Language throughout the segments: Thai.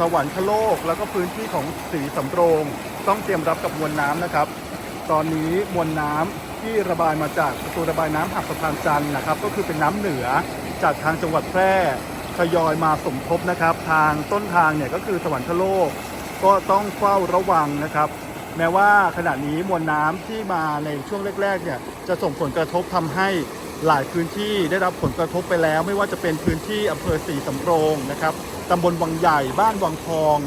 สวรรคโลก แล้วก็พื้นที่ของสีสำโรง ต้องเตรียมรับกับมวลน้ำนะครับ ตอนนี้มวลน้ำที่ระบายมาจากประตูระบายน้ำหักสะพานจันทร์นะครับ ก็คือเป็นน้ำเหนือจากทางจังหวัดแพร่ทยอยมาสมทบนะครับ ทางต้นทางเนี่ยก็คือสวรรคโลก ก็ต้องเฝ้าระวังนะครับ แม้ว่าขณะนี้มวลน้ำที่มาในช่วงแรกๆเนี่ยจะส่งผลกระทบทำให้หลายพื้นที่ได้รับผลกระทบไปแล้ว ไม่ว่าจะเป็นพื้นที่อำเภอสีสำโรงนะครับ ตำบลวังใหญ่บ้านวังทอง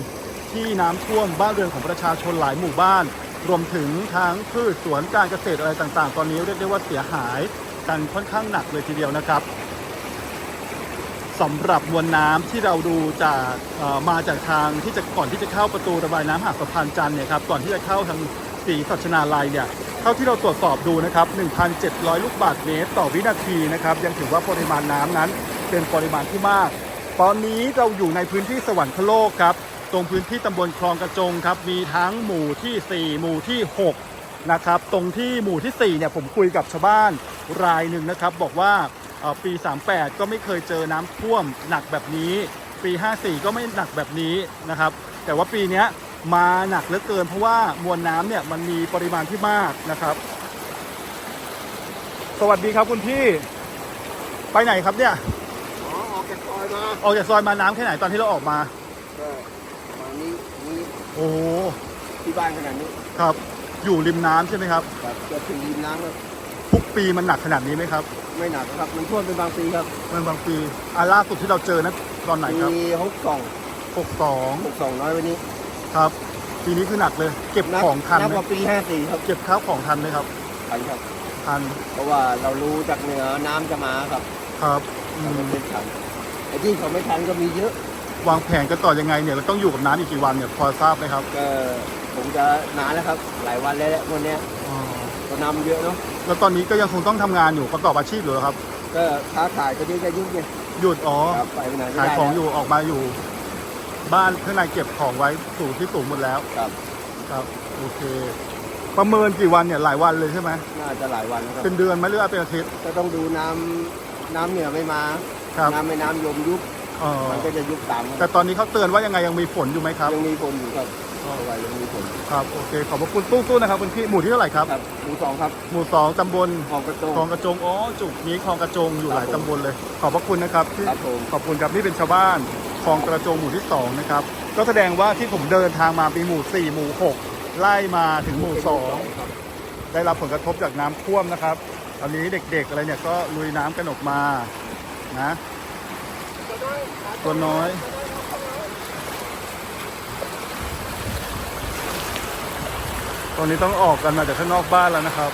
ที่น้ำท่วมบ้านเรือนของประชาชนหลายหมู่บ้าน รวมถึงทั้งพืชสวนการเกษตรอะไรต่างๆ ตอนนี้เรียกได้ว่าเสียหายกันค่อนข้างหนักเลยทีเดียวนะครับสำหรับมวลน้ำที่เราดูจากมาจากทางที่จะก่อนที่จะเข้าประตูระบายน้ำหาดสะพานจันทร์เนี่ยครับก่อนที่จะเข้าทางสีสัชนาลัยเนี่ยเท่าที่เราตรวจสอบดูนะครับ 1,700 ลูกบาศก์เมตร ต่อวินาทีนะครับยังถือว่าปริมาณน้ำนั้นเป็นปริมาณที่มาก ตอนนี้เราอยู่ในพื้นที่สวรรคโลกครับ ตรงพื้นที่ตำบลคลองกระจงครับ มีทั้งหมู่ทีสี่ 4 หมู่ที่ 6 นะครับ ตรงที่หมู่ที่ 4 เนี่ยผมคุยกับชาวบ้านรายหนึ่งนะครับ บอกว่าปี 38 ก็ไม่เคยเจอน้ำท่วมหนักแบบนี้ ปี 54 ก็ไม่หนักแบบนี้นะครับ แต่ว่าปีนี้มาหนักเหลือเกิน เพราะว่ามวลน้ำเนี่ยมันมีปริมาณที่มากนะครับ สวัสดีครับคุณพี่ ไปไหนครับเนี่ย อ๋อ ออกจากซอยมา ออกจากซอยมาน้ำแค่ไหนตอนที่เราออกมา ก็มานี้นี้โอ้ที่บ้านขนาดนี้ครับ อยู่ริมน้ำใช่ไหมครับ ครับจะถึงริมน้ำแล้วทุกปีมันหนักขนาดนี้ไหมครับไม่หนักครับ มันท่วมเป็นบางปีครับมันบางปีอ่าล่าสุดที่เราเจอนะตอนไหนครับมีหกสองหกสองหกสองน้อยวันนี้ครับ ปีนี้คือหนักเลย เก็บนัของทันนับไหมกว่าปีห้าสี่ครับเก็บข้าวของทันไหมครับทันครับ ทันเพราะว่าเรารู้จากเหนือน้ำจะมาครับครับอืเรามเป็นทันไอ้ที่เขาไม่ทันก็มีเยอะ วางแผนกันต่อยังไงเนี่ยเราต้องอยู่กับน้ำอีกกี่วันเนี่ยพอทราบไหมครับก็ผมจะนานแล้วครับ หลายวันแล้วแหละวันเนี้ยอ๋อก็นำเยอะเนาะแล้วตอนนี้ก็ยังคงต้องทำงานอยู่ประกอบอาชีพอยู่เหรอครับ ก็ค้าขายก็เยอะจะยุ่งไงหยุดอ๋อครับไปไหนไม่ขายได้ของอแล้วยู่ออกมาอยู่ บ้านข้างในเก็บของไว้สู่ที่สูงหมดแล้วครับ ครับโอเค ประเมินกี่วันเนี่ยหลายวันเลยใช่ไหมน่าจะหลายวันแล้วครับเป็นเดือนไหมหรือว่าเป็นอาทิตย์ก็ต้องดูน้ำ น้ำเหนือไม่มา ครับน้ำแม่น้ำยมยุบเอ่อมันก็จะยุบตามครับแต่ตอนนี้เขาเตือนว่ายังไงยังมีฝนอยู่ไหมครับ ยังมีฝนอยู่ครับเพราะว่ายังมีฝนครับโอเคขอบพระคุณตู้ๆนะครับคุณพี่หมู่ที่เท่าไหร่ครับครับหมู่สองครับหมู่สองตำบลคลองกระโจคลองกระจงอ๋อจุดนี้คลองกระจงอยู่หลายตำบลเลย ขอบพระคุณนะครับที่ครับผม ขอบคุณครับนี่เป็นชาวบ้านคลองกระจงหมู่ที่สองนะครับก็แสดงว่าที่ผมเดินทางมาปีหมู่สี่หมู่หกไล่มาถึงหมู่สอง ครับ ได้รับผลกระทบจากน้ำท่วมนะครับต อนนี้เด็กๆอะไรเนี่ยก็ลุยน้ำกันออกมานะ ตัวน้อย ตอนนี้ต้องออกกันมาจากข้างนอกบ้านแล้วนะครับ